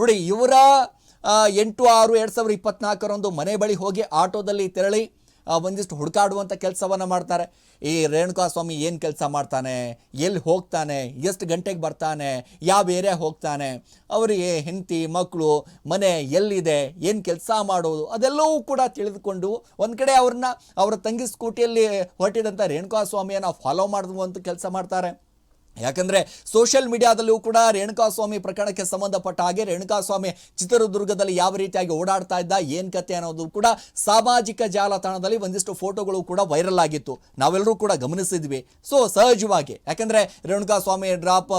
ನೋಡಿ, ಇವರ ಎಂಟು ಆರು ಎರಡು ಸಾವಿರದ ಇಪ್ಪತ್ನಾಲ್ಕರಂದು ಮನೆ ಬಳಿ ಹೋಗಿ ಆಟೋದಲ್ಲಿ ತೆರಳಿ ಒಂದಿಷ್ಟು ಹುಡುಕಾಡುವಂಥ ಕೆಲಸವನ್ನು ಮಾಡ್ತಾರೆ. ಈ ರೇಣುಕಾ ಸ್ವಾಮಿ ಏನು ಕೆಲಸ ಮಾಡ್ತಾನೆ? ಎಲ್ಲಿ ಹೋಗ್ತಾನೆ? ಎಷ್ಟು ಗಂಟೆಗೆ ಬರ್ತಾನೆ? ಯಾವ ಏರಿಯಾ ಹೋಗ್ತಾನೆ? ಅವರಿಗೆ ಹೆಂಡತಿ ಮಕ್ಕಳು ಮನೆ ಎಲ್ಲಿದೆ? ಏನು ಕೆಲಸ ಮಾಡೋದು? ಅದೆಲ್ಲವೂ ಕೂಡ ತಿಳಿದುಕೊಂಡು ಒಂದು ಕಡೆ ಅವ್ರನ್ನ, ಅವರ ತಂಗಿ ಸ್ಕೂಟಿಯಲ್ಲಿ ಹೊರಟಿದಂಥ ರೇಣುಕಾ ಸ್ವಾಮಿಯನ್ನು ಫಾಲೋ ಅಂತ ಕೆಲಸ ಮಾಡ್ತಾರೆ. ಯಾಕಂದ್ರೆ ಸೋಷಿಯಲ್ ಮೀಡಿಯಾದಲ್ಲೂ ಕೂಡ ರೇಣುಕಾಸ್ವಾಮಿ ಪ್ರಕರಣಕ್ಕೆ ಸಂಬಂಧಪಟ್ಟ ಹಾಗೆ ರೇಣುಕಾಸ್ವಾಮಿ ಚಿತ್ರದುರ್ಗದಲ್ಲಿ ಯಾವ ರೀತಿಯಾಗಿ ಓಡಾಡ್ತಾ ಇದ್ದ, ಏನ್ ಕತೆ ಅನ್ನೋದು ಕೂಡ ಸಾಮಾಜಿಕ ಜಾಲತಾಣದಲ್ಲಿ ಒಂದಿಷ್ಟು ಫೋಟೋಗಳು ಕೂಡ ವೈರಲ್ ಆಗಿತ್ತು. ನಾವೆಲ್ಲರೂ ಕೂಡ ಗಮನಿಸಿದ್ವಿ. ಸೊ ಸಹಜವಾಗಿ. ಯಾಕಂದ್ರೆ ರೇಣುಕಾಸ್ವಾಮಿ ಡ್ರಾಪ್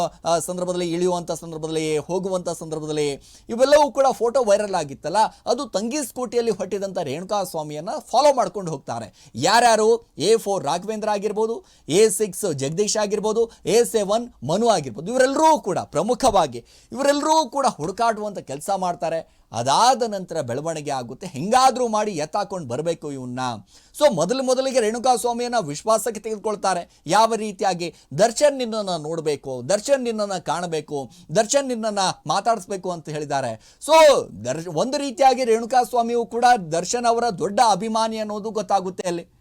ಸಂದರ್ಭದಲ್ಲಿ ಇಳಿಯುವಂಥ ಸಂದರ್ಭದಲ್ಲಿ ಹೋಗುವಂಥ ಸಂದರ್ಭದಲ್ಲಿ ಇವೆಲ್ಲವೂ ಕೂಡ ಫೋಟೋ ವೈರಲ್ ಆಗಿತ್ತಲ್ಲ. ಅದು ತಂಗಿ ಸ್ಕೂಟಿಯಲ್ಲಿ ಹೊಟ್ಟಿದಂಥ ರೇಣುಕಾಸ್ವಾಮಿಯನ್ನ ಫಾಲೋ ಮಾಡ್ಕೊಂಡು ಹೋಗ್ತಾರೆ. ಯಾರ್ಯಾರು? ಎ ಫೋರ್ ರಾಘವೇಂದ್ರ ಆಗಿರ್ಬೋದು, ಎ ಸಿಕ್ಸ್ ಜಗದೀಶ್ ಆಗಿರ್ಬೋದು, ಎ ಸೆವೆನ್ ಮನು ಆಗಿರ್ಬೋದು. ಇವರೆಲ್ಲರೂ ಕೂಡ ಪ್ರಮುಖವಾಗಿ ಇವರೆಲ್ಲರೂ ಕೂಡ ಹುಡುಕಾಡುವಂಥ ಕೆಲಸ ಮಾಡ್ತಾರೆ. ಅದಾದ ನಂತರ ಬೆಳವಣಿಗೆ ಆಗುತ್ತೆ. ಹೆಂಗಾದರೂ ಮಾಡಿ ಎತ್ತಾಕೊಂಡು ಬರಬೇಕು ಇವನ್ನ ಸೊ, ಮೊದಲು ಮೊದಲಿಗೆ ರೇಣುಕಾ ಸ್ವಾಮಿಯನ್ನು ವಿಶ್ವಾಸಕ್ಕೆ ತೆಗೆದುಕೊಳ್ತಾರೆ. ಯಾವ ರೀತಿಯಾಗಿ? ದರ್ಶನ್ ನಿನ್ನನ್ನು ನೋಡಬೇಕು, ದರ್ಶನ್ ನಿನ್ನನ್ನು ಕಾಣಬೇಕು, ದರ್ಶನ್ ನಿನ್ನನ್ನು ಮಾತಾಡಿಸ್ಬೇಕು ಅಂತ ಹೇಳಿದ್ದಾರೆ. ಸೊ, ದರ್ಶ, ಒಂದು ರೀತಿಯಾಗಿ ರೇಣುಕಾ ಸ್ವಾಮಿಯು ಕೂಡ ದರ್ಶನ್ ಅವರ ದೊಡ್ಡ ಅಭಿಮಾನಿ ಅನ್ನೋದು ಗೊತ್ತಾಗುತ್ತೆ ಅಲ್ಲಿ.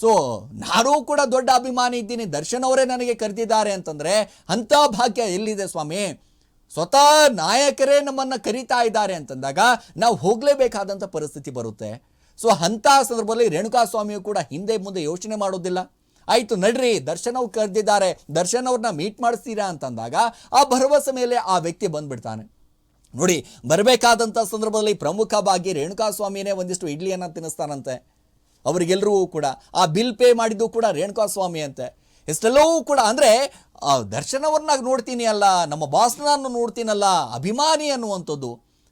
ಸೊ ನಾನು ಕೂಡ ದೊಡ್ಡ ಅಭಿಮಾನಿ ಇದ್ದೀನಿ. ದರ್ಶನ್ ಅವರೇ ನನಗೆ ಕರೆದಿದ್ದಾರೆ ಅಂತಂದ್ರೆ, ಅಂಥ ಭಾಗ್ಯ ಎಲ್ಲಿದೆ ಸ್ವಾಮಿ? ಸ್ವತಃ ನಾಯಕರೇ ನಮ್ಮನ್ನು ಕರೀತಾ ಇದ್ದಾರೆ ಅಂತಂದಾಗ, ನಾವು ಹೋಗಲೇಬೇಕಾದಂಥ ಪರಿಸ್ಥಿತಿ ಬರುತ್ತೆ. ಸೊ ಅಂಥ ಸಂದರ್ಭದಲ್ಲಿ ರೇಣುಕಾ ಸ್ವಾಮಿಯು ಕೂಡ ಹಿಂದೆ ಮುಂದೆ ಯೋಚನೆ ಮಾಡೋದಿಲ್ಲ. ಆಯಿತು ನಡ್ರಿ, ದರ್ಶನ್ ಕರೆದಿದ್ದಾರೆ, ದರ್ಶನ್ ಅವ್ರನ್ನ ಮೀಟ್ ಮಾಡಿಸ್ತೀರಾ ಅಂತಂದಾಗ, ಆ ಭರವಸೆ ಮೇಲೆ ಆ ವ್ಯಕ್ತಿ ಬಂದ್ಬಿಡ್ತಾನೆ. ನೋಡಿ, ಬರಬೇಕಾದಂಥ ಸಂದರ್ಭದಲ್ಲಿ ಪ್ರಮುಖವಾಗಿ ರೇಣುಕಾ ಸ್ವಾಮಿನೇ ಒಂದಿಷ್ಟು ಇಡ್ಲಿಯನ್ನು ತಿನ್ನಿಸ್ತಾನಂತೆ. ಅವರಿಗೆಲ್ಲರಿಗೂ ಕೂಡ ಆ ಬಿಲ್ ಪೇ ಮಾಡಿದ್ದು ಕೂಡ ರೇಣುಕಾ ಸ್ವಾಮಿ ಅಂತೆ. ಇಷ್ಟೆಲ್ಲವೂ ಕೂಡ ಅಂದರೆ ಆ ದರ್ಶನವನ್ನ ನೋಡ್ತೀನಿ ಅಲ್ಲ ನಮ್ಮ ಬಾಸ್ನ ನೋಡ್ತೀನಲ್ಲ ಅಭಿಮಾನಿ ಅನ್ನುವಂಥದ್ದು.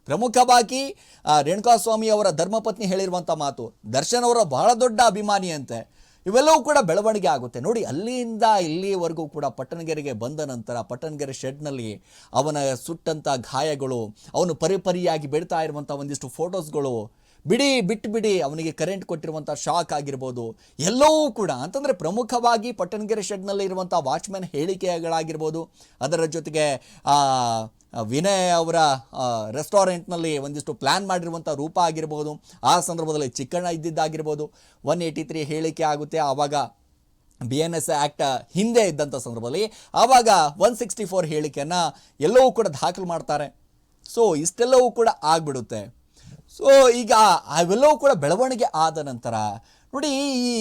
ಪ್ರಮುಖವಾಗಿ ಆ, ರೇಣುಕಾ ಸ್ವಾಮಿ ಅವರ ಧರ್ಮಪತ್ನಿ ಹೇಳಿರುವಂಥ ಮಾತು. ದರ್ಶನ್ ಅವರ ಬಹಳ ದೊಡ್ಡ ಅಭಿಮಾನಿ ಅಂತೆ. ಇವೆಲ್ಲವೂ ಕೂಡ ಬೆಳವಣಿಗೆ ಆಗುತ್ತೆ. ನೋಡಿ ಅಲ್ಲಿಂದ ಇಲ್ಲಿವರೆಗೂ ಕೂಡ ಪಟ್ಟಣಗೆರೆಗೆ ಬಂದ ನಂತರ ಪಟ್ಟಣಗೆರೆ ಶೆಡ್ನಲ್ಲಿ ಅವನ ಸುಟ್ಟಂಥ ಗಾಯಗಳು ಅವನು ಪರಿಪರಿಯಾಗಿ ಬೆಳೀತಾ ಇರುವಂಥ ಒಂದಿಷ್ಟು ಫೋಟೋಸ್ಗಳು ಬಿಡಿ, ಬಿಟ್ಟು ಬಿಡಿ, ಅವನಿಗೆ ಕರೆಂಟ್ ಕೊಟ್ಟಿರುವಂಥ ಶಾಕ್ ಆಗಿರ್ಬೋದು. ಎಲ್ಲವೂ ಕೂಡ ಅಂತಂದರೆ ಪ್ರಮುಖವಾಗಿ ಪಟ್ಟಣಗೆರೆ ಶೆಡ್ನಲ್ಲಿ ಇರುವಂಥ ವಾಚ್ಮ್ಯಾನ್ ಹೇಳಿಕೆಗಳಾಗಿರ್ಬೋದು. ಅದರ ಜೊತೆಗೆ ವಿನಯ್ ಅವರ ರೆಸ್ಟೋರೆಂಟ್ನಲ್ಲಿ ಒಂದಿಷ್ಟು ಪ್ಲ್ಯಾನ್ ಮಾಡಿರುವಂಥ ರೂಪ ಆಗಿರ್ಬೋದು. ಆ ಸಂದರ್ಭದಲ್ಲಿ ಚಿಕ್ಕಣ್ಣ ಇದ್ದಿದ್ದಾಗಿರ್ಬೋದು. ಒನ್ ಏಯ್ಟಿ ತ್ರೀ ಹೇಳಿಕೆ ಆಗುತ್ತೆ. ಆವಾಗ ಬಿ ಎನ್ ಎಸ್ ಆ್ಯಕ್ಟ್ ಹಿಂದೆ ಇದ್ದಂಥ ಸಂದರ್ಭದಲ್ಲಿ ಆವಾಗ ಒನ್ ಸಿಕ್ಸ್ಟಿ ಫೋರ್ ಹೇಳಿಕೆಯನ್ನು ಎಲ್ಲವೂ ಕೂಡ ದಾಖಲು ಮಾಡ್ತಾರೆ. ಸೊ ಇಷ್ಟೆಲ್ಲವೂ ಕೂಡ ಆಗ್ಬಿಡುತ್ತೆ. ಸೊ ಈಗ ಅವೆಲ್ಲವೂ ಕೂಡ ಬೆಳವಣಿಗೆ ಆದ ನಂತರ, ನೋಡಿ ಈ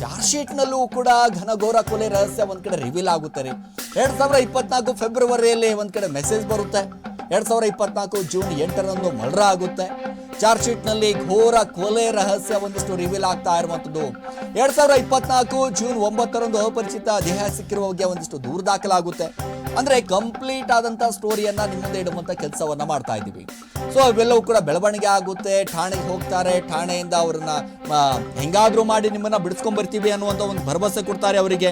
ಚಾರ್ಜ್ ಶೀಟ್ನಲ್ಲೂ ಕೂಡ ಘನಘೋರ ಕೊಲೆ ರಹಸ್ಯ ಒಂದು ಕಡೆ ರಿವೀಲ್ ಆಗುತ್ತೆ ರೀ. ಎರಡು ಸಾವಿರ ಇಪ್ಪತ್ನಾಲ್ಕು ಫೆಬ್ರವರಿಯಲ್ಲಿ ಒಂದು ಕಡೆ ಮೆಸೇಜ್ ಬರುತ್ತೆ. ಎರಡು ಸಾವಿರ ಇಪ್ಪತ್ನಾಲ್ಕು ಜೂನ್ ಎಂಟರಂದು ಮರ್ಡರ್ ಆಗುತ್ತೆ. ಚಾರ್ಜ್ ಶೀಟ್ನಲ್ಲಿ ಘೋರ ಕೊಲೆ ರಹಸ್ಯ ಒಂದಿಷ್ಟು ರಿವೀಲ್ ಆಗ್ತಾ ಇರುವಂಥದ್ದು. ಎರಡು ಸಾವಿರ ಇಪ್ಪತ್ನಾಲ್ಕು ಜೂನ್ ಒಂಬತ್ತರಂದು ಅಪರಿಚಿತ ದೇಹ ಸಿಕ್ಕಿರುವ ಬಗ್ಗೆ ಒಂದಿಷ್ಟು ದೂರು ದಾಖಲಾಗುತ್ತೆ. ಅಂದ್ರೆ ಕಂಪ್ಲೀಟ್ ಆದಂತ ಸ್ಟೋರಿಯನ್ನ ನಿಮ್ಮ ಮುಂದೆ ಇಡುವಂತ ಕೆಲಸವನ್ನ ಮಾಡ್ತಾ ಇದ್ದೀವಿ. ಸೊ ಅವೆಲ್ಲವೂ ಕೂಡ ಬೆಳವಣಿಗೆ ಆಗುತ್ತೆ. ಠಾಣೆಗೆ ಹೋಗ್ತಾರೆ. ಠಾಣೆಯಿಂದ ಅವ್ರನ್ನ ಹೇಗಾದರೂ ಮಾಡಿ ನಿಮ್ಮನ್ನ ಬಿಡಿಸ್ಕೊಂಡ್ ಬರ್ತೀವಿ ಅನ್ನುವಂತ ಒಂದು ಭರವಸೆ ಕೊಡ್ತಾರೆ ಅವರಿಗೆ.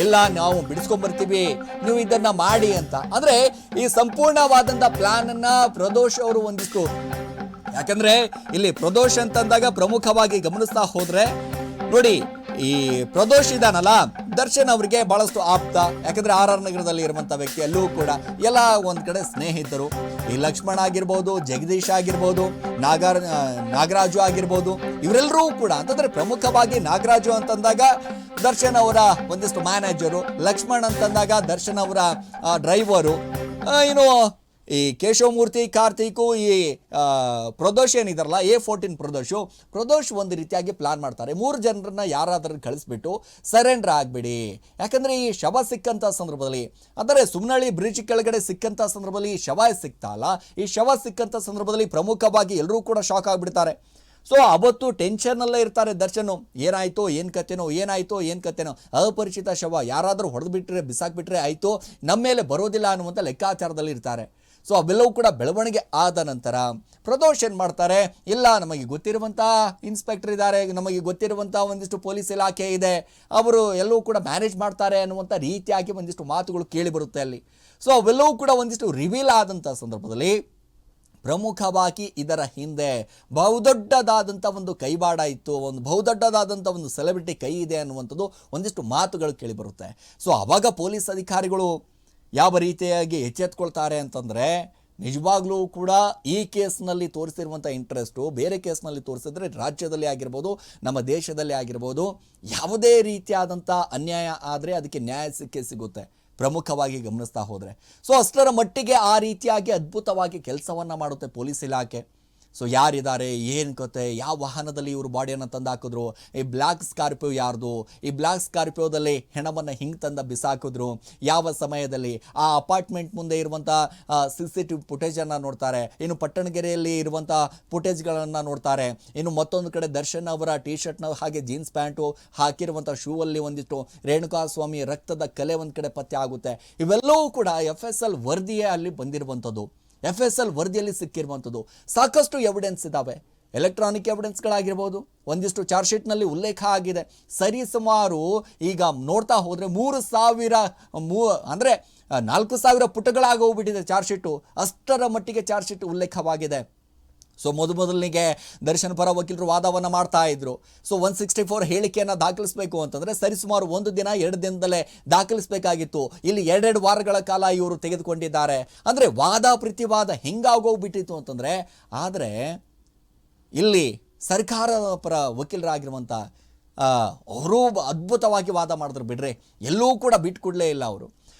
ಇಲ್ಲ, ನಾವು ಬಿಡಿಸ್ಕೊಂಡ್ ಬರ್ತೀವಿ. ನೀವು ಇದನ್ನ ಮಾಡಿ ಅಂತ. ಅಂದ್ರೆ ಈ ಸಂಪೂರ್ಣವಾದಂತ ಪ್ಲಾನ್ ಅನ್ನ ಪ್ರದೋಷ್ ಅವರು ಒಂದಿಷ್ಟು, ಯಾಕಂದ್ರೆ ಇಲ್ಲಿ ಪ್ರದೋಷ್ ಅಂತಂದಾಗ ಪ್ರಮುಖವಾಗಿ ಗಮನಿಸ್ತಾ ಹೋದ್ರೆ, ನೋಡಿ ಈ ಪ್ರದೋಷ್ ಇದಾನಲ್ಲ, ದರ್ಶನ್ ಅವರಿಗೆ ಬಹಳಷ್ಟು ಆಪ್ತ. ಯಾಕಂದ್ರೆ ಆರ್ ಆರ್ ನಗರದಲ್ಲಿ ಇರುವಂತ ವ್ಯಕ್ತಿ ಎಲ್ಲೂ ಕೂಡ ಎಲ್ಲ ಒಂದ್ ಕಡೆ ಸ್ನೇಹಿತರು. ಈ ಲಕ್ಷ್ಮಣ ಆಗಿರ್ಬೋದು, ಜಗದೀಶ್ ಆಗಿರ್ಬೋದು, ನಾಗರ ನಾಗರಾಜು ಆಗಿರ್ಬೋದು ಇವರೆಲ್ಲರೂ ಕೂಡ ಅಂತಂದ್ರೆ ಪ್ರಮುಖವಾಗಿ ನಾಗರಾಜು ಅಂತಂದಾಗ ದರ್ಶನ್ ಅವರ ಒಂದಿಷ್ಟು ಮ್ಯಾನೇಜರು ಲಕ್ಷ್ಮಣ್ ಅಂತಂದಾಗ ದರ್ಶನ್ ಅವರ ಡ್ರೈವರು ಇನ್ನು ಈ ಕೇಶವಮೂರ್ತಿ, ಕಾರ್ತಿಕು, ಈ ಪ್ರದೋಷ್ ಏನಿದಾರಲ್ಲ ಎ ಫೋರ್ಟೀನ್ ಪ್ರದೋಷು, ಪ್ರದೋಷ್ ಒಂದು ರೀತಿಯಾಗಿ ಪ್ಲಾನ್ ಮಾಡ್ತಾರೆ. ಮೂರು ಜನರನ್ನ ಯಾರಾದರೂ ಕಳಿಸ್ಬಿಟ್ಟು ಸರೆಂಡರ್ ಆಗಿಬಿಡಿ. ಯಾಕಂದರೆ ಈ ಶವ ಸಿಕ್ಕಂಥ ಸಂದರ್ಭದಲ್ಲಿ ಅಂದರೆ ಸುಮ್ನಳ್ಳಿ ಬ್ರಿಡ್ಜ್ ಕೆಳಗಡೆ ಸಿಕ್ಕಂಥ ಸಂದರ್ಭದಲ್ಲಿ ಈ ಶವ ಸಿಕ್ತಾ ಅಲ್ಲ ಈ ಶವ ಸಿಕ್ಕಂಥ ಸಂದರ್ಭದಲ್ಲಿ ಪ್ರಮುಖವಾಗಿ ಎಲ್ಲರೂ ಕೂಡ ಶಾಕ್ ಆಗಿಬಿಡ್ತಾರೆ. ಸೊ ಅವತ್ತು ಟೆನ್ಷನ್ನಲ್ಲೇ ಇರ್ತಾರೆ ದರ್ಶನು. ಏನಾಯಿತು, ಏನು ಕತೆನೋ, ಏನಾಯ್ತು, ಏನು ಕತೆನೋ. ಅಪರಿಚಿತ ಶವ ಯಾರಾದರೂ ಹೊಡೆದ್ಬಿಟ್ರೆ, ಬಿಸಾಕ್ಬಿಟ್ರೆ ಆಯಿತು. ನಮ್ಮ ಮೇಲೆ ಬರೋದಿಲ್ಲ ಅನ್ನುವಂಥ ಲೆಕ್ಕಾಚಾರದಲ್ಲಿ ಇರ್ತಾರೆ ಸೊ ಅವೆಲ್ಲವೂ ಕೂಡ ಬೆಳವಣಿಗೆ ಆದ ನಂತರ ಪ್ರದೋಷ್ ಏನು ಮಾಡ್ತಾರೆ? ಇಲ್ಲ, ನಮಗೆ ಗೊತ್ತಿರುವಂಥ ಇನ್ಸ್ಪೆಕ್ಟರ್ ಇದ್ದಾರೆ. ನಮಗೆ ಗೊತ್ತಿರುವಂಥ ಒಂದಿಷ್ಟು ಪೊಲೀಸ್ ಇಲಾಖೆ ಇದೆ. ಅವರು ಎಲ್ಲವೂ ಕೂಡ ಮ್ಯಾನೇಜ್ ಮಾಡ್ತಾರೆ ಅನ್ನುವಂಥ ರೀತಿಯಾಗಿ ಒಂದಿಷ್ಟು ಮಾತುಗಳು ಕೇಳಿ ಬರುತ್ತೆ ಅಲ್ಲಿ. ಸೊ ಅವೆಲ್ಲವೂ ಕೂಡ ಒಂದಿಷ್ಟು ರಿವೀಲ್ ಆದಂಥ ಸಂದರ್ಭದಲ್ಲಿ ಪ್ರಮುಖವಾಗಿ ಇದರ ಹಿಂದೆ ಬಹುದೊಡ್ಡದಾದಂಥ ಒಂದು ಕೈವಾಡ ಇತ್ತು. ಒಂದು ಬಹುದೊಡ್ಡದಾದಂಥ ಒಂದು ಸೆಲೆಬ್ರಿಟಿ ಕೈ ಇದೆ ಅನ್ನುವಂಥದ್ದು ಒಂದಿಷ್ಟು ಮಾತುಗಳು ಕೇಳಿಬರುತ್ತೆ ಸೊ ಆವಾಗ ಪೊಲೀಸ್ ಅಧಿಕಾರಿಗಳು ಯಾವ ರೀತಿಯಾಗಿ ಎಚ್ಚೆತ್ಕೊಳ್ತಾರೆ ಅಂತಂದರೆ, ನಿಜವಾಗ್ಲೂ ಕೂಡ ಈ ಕೇಸ್ನಲ್ಲಿ ತೋರಿಸಿರುವಂಥ ಇಂಟ್ರೆಸ್ಟು ಬೇರೆ ಕೇಸ್ನಲ್ಲಿ ತೋರಿಸಿದ್ರೆ ರಾಜ್ಯದಲ್ಲಿ ಆಗಿರ್ಬೋದು, ನಮ್ಮ ದೇಶದಲ್ಲಿ ಆಗಿರ್ಬೋದು, ಯಾವುದೇ ರೀತಿಯಾದಂಥ ಅನ್ಯಾಯ ಆದರೆ ಅದಕ್ಕೆ ನ್ಯಾಯ ಸಿಕ್ಕೇ ಸಿಗುತ್ತೆ, ಪ್ರಮುಖವಾಗಿ ಗಮನಿಸ್ತಾ ಹೋದರೆ. ಸೊ ಅಷ್ಟರ ಮಟ್ಟಿಗೆ ಆ ರೀತಿಯಾಗಿ ಅದ್ಭುತವಾಗಿ ಕೆಲಸವನ್ನು ಮಾಡುತ್ತೆ ಪೊಲೀಸ್ ಇಲಾಖೆ. ಸೊ ಯಾರಿದ್ದಾರೆ? ಏನು ಕತೆ? ಯಾವ ವಾಹನದಲ್ಲಿ ಇವರು ಬಾಡಿಯನ್ನು ತಂದು ಹಾಕಿದ್ರು ಈ ಬ್ಲ್ಯಾಕ್ ಸ್ಕಾರ್ಪಿಯೋ ಯಾರ್ದು? ಈ ಬ್ಲ್ಯಾಕ್ ಸ್ಕಾರ್ಪಿಯೋದಲ್ಲಿ ಹೆಣವನ್ನು ಹಿಂಗೆ ತಂದ ಬಿಸಾಕಿದ್ರು? ಯಾವ ಸಮಯದಲ್ಲಿ? ಆ ಅಪಾರ್ಟ್ಮೆಂಟ್ ಮುಂದೆ ಇರುವಂಥ ಸಿ ಸಿ ಟಿ ವಿ ಫುಟೇಜನ್ನು ನೋಡ್ತಾರೆ. ಇನ್ನು ಪಟ್ಟಣಗೆರೆಯಲ್ಲಿ ಇರುವಂಥ ಫುಟೇಜ್ಗಳನ್ನು ನೋಡ್ತಾರೆ. ಇನ್ನು ಮತ್ತೊಂದು ಕಡೆ ದರ್ಶನ್ ಅವರ ಟಿ ಶರ್ಟ್ನ ಹಾಗೆ ಜೀನ್ಸ್ ಪ್ಯಾಂಟು ಹಾಕಿರುವಂಥ ಶೂ ಅಲ್ಲಿ ಒಂದಿಷ್ಟು ರೇಣುಕಾ ಸ್ವಾಮಿ ರಕ್ತದ ಕಲೆ ಒಂದು ಕಡೆ ಪತ್ತೆ ಆಗುತ್ತೆ. ಇವೆಲ್ಲವೂ ಕೂಡ ಎಫ್ ಎಸ್ ಎಲ್ ವರದಿಯೇ ಅಲ್ಲಿ ಬಂದಿರುವಂಥದ್ದು. ಎಫ್ ಎಸ್ ಎಲ್ ವರದಿಯಲ್ಲಿ ಸಿಕ್ಕಿರುವಂಥದ್ದು. ಸಾಕಷ್ಟು ಎವಿಡೆನ್ಸ್ ಇದ್ದಾವೆ ಎಲೆಕ್ಟ್ರಾನಿಕ್ ಎವಿಡೆನ್ಸ್ಗಳಾಗಿರ್ಬೋದು ಒಂದಿಷ್ಟು ಚಾರ್ಜ್ ಶೀಟ್ನಲ್ಲಿ ಉಲ್ಲೇಖ ಆಗಿದೆ. ಸರಿ ಸುಮಾರು ಈಗ ನೋಡ್ತಾ ಹೋದರೆ ಮೂರು ಸಾವಿರ, ಮೂ, ಅಂದರೆ ನಾಲ್ಕು ಸಾವಿರ ಪುಟಗಳಾಗಿ ಹೋಗ್ಬಿಟ್ಟಿದೆ ಚಾರ್ಜ್ ಶೀಟು ಅಷ್ಟರ ಮಟ್ಟಿಗೆ ಚಾರ್ಜ್ ಶೀಟ್ ಉಲ್ಲೇಖವಾಗಿದೆ. ಸೊ ಮೊದ ಮೊದಲಿಗೆ ದರ್ಶನ್ ಪರ ವಕೀಲರು ವಾದವನ್ನು ಮಾಡ್ತಾ ಇದ್ರು. ಸೊ ಒನ್ ಸಿಕ್ಸ್ಟಿ ಫೋರ್ ಹೇಳಿಕೆಯನ್ನು ದಾಖಲಿಸಬೇಕು ಅಂತಂದರೆ ಸರಿಸುಮಾರು ಒಂದು ದಿನ, ಎರಡು ದಿನದಲ್ಲೇ ದಾಖಲಿಸಬೇಕಾಗಿತ್ತು. ಇಲ್ಲಿ ಎರಡೆರಡು ವಾರಗಳ ಕಾಲ ಇವರು ತೆಗೆದುಕೊಂಡಿದ್ದಾರೆ. ಅಂದರೆ ವಾದ ಪ್ರತಿವಾದ ಹೆಂಗಾಗೋಗ್ಬಿಟ್ಟಿತ್ತು ಅಂತಂದರೆ, ಆದರೆ ಇಲ್ಲಿ ಸರ್ಕಾರ ಪರ ವಕೀಲರಾಗಿರುವಂಥ ಅವರು ಅದ್ಭುತವಾಗಿ ವಾದ ಮಾಡಿದ್ರು ಬಿಡ್ರಿ. ಎಲ್ಲೂ ಕೂಡ ಬಿಟ್ಟು ಕೊಡಲೇ ಇಲ್ಲ ಅವರು.